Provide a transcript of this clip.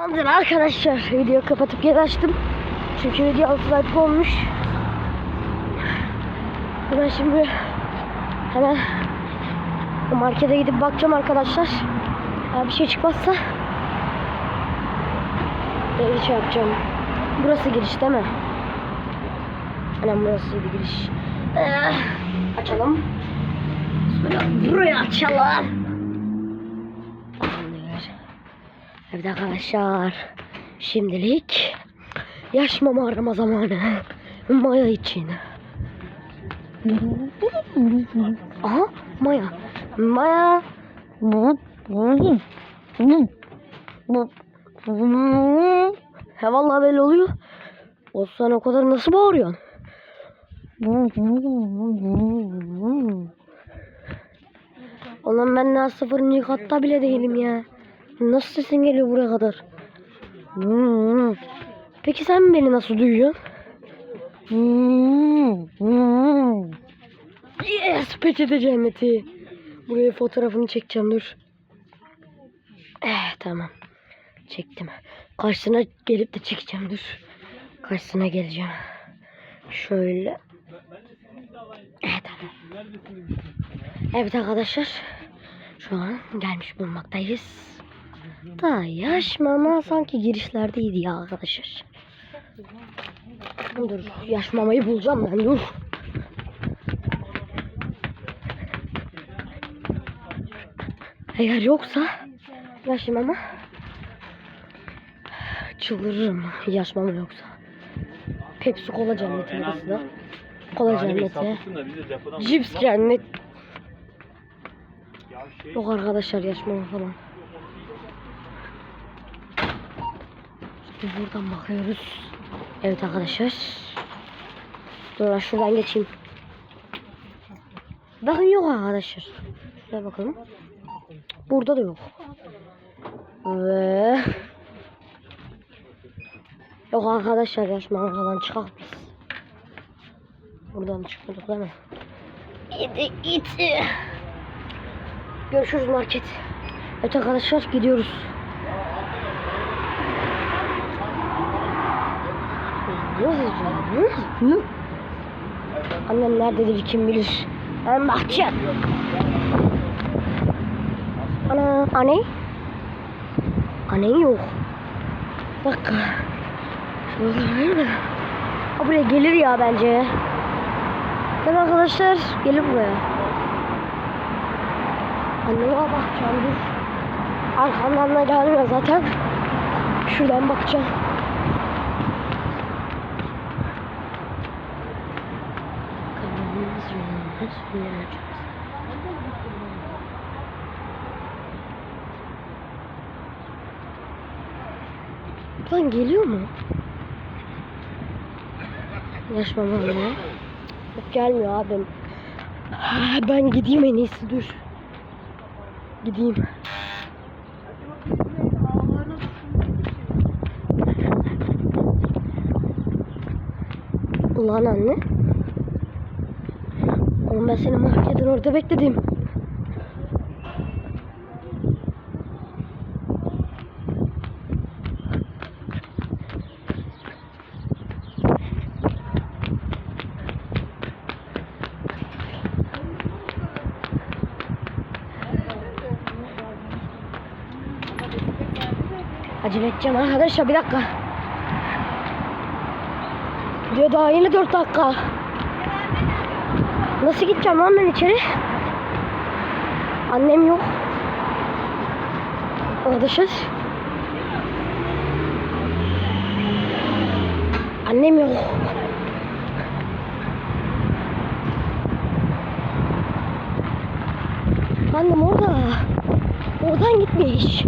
Tamamdır arkadaşlar. Videoyu kapatıp geri açtım. Çünkü video 6 like olmuş. Ben şimdi hemen markete gidip bakacağım arkadaşlar. Eğer bir şey çıkmazsa bir şey yapacağım. Burası giriş değil mi? Anam burasıydı giriş. Ee, açalım. Sonra burayı açalım. Tamamdır. Evet arkadaşlar. Şimdilik yaş mama zamanı. Maya için. Aha Maya. Maya. He vallahi böyle oluyor. O sen o kadar nasıl bağırıyorsun? Oğlum ben daha sıfırıncı katta bile değilim ya. Nasıl sesin geliyor buraya kadar? Peki sen beni nasıl duyuyorsun? Yes peçete cenneti. Buraya fotoğrafını çekeceğim dur. Eh tamam. Çektim. Karşısına gelip de çekeceğim dur. Karşısına geleceğim. Şöyle. Evet tamam. Evet arkadaşlar. Şu an gelmiş bulunmaktayız. Da yaş mama sanki girişlerdeydi ya arkadaşlar. Dur yaş mamayı bulacağım ben dur. Eğer yoksa yaş mama çıldırırım yaş mama yoksa. Pepsi kola cenneti burası da. Kola cenneti. Cips cennet. Yok arkadaşlar yaş mama falan. Şimdi buradan bakıyoruz. Evet arkadaşlar. Dur şuradan geçeyim. Bakın yok arkadaşlar. Şuraya bakalım. Burada da yok. Ve Yok arkadaşlar yaşmama falan çıkak biz. Buradan çıkmadık değil mi? İti iti. Görüşürüz market. Evet arkadaşlar gidiyoruz. Annem nerededir kim bilir. Ben bakacağım. Ana, anne? Anne yok. Dakika. Şurada? Ha, buraya gelir ya bence. Mi arkadaşlar? Gelir buraya. Anneme bakacağım dur. Arkamdan da gelmiyor zaten. Şuradan bakacağım. Yürüyeceğiz. Lan geliyor mu? Yaşmamam ya. Yok gelmiyor abim. Ha, Ben gideyim en iyisi dur. Gideyim. Ulan anne. Oğlum ben seni marketin orada bekledim. Acele edeceğim arkadaşlar bir dakika. Diyor daha yeni 4 dakika. Nasıl gideceğim lan ben içeri? Annem yok. Arkadaşlar. Annem yok. Annem orada. Oradan gitmiş.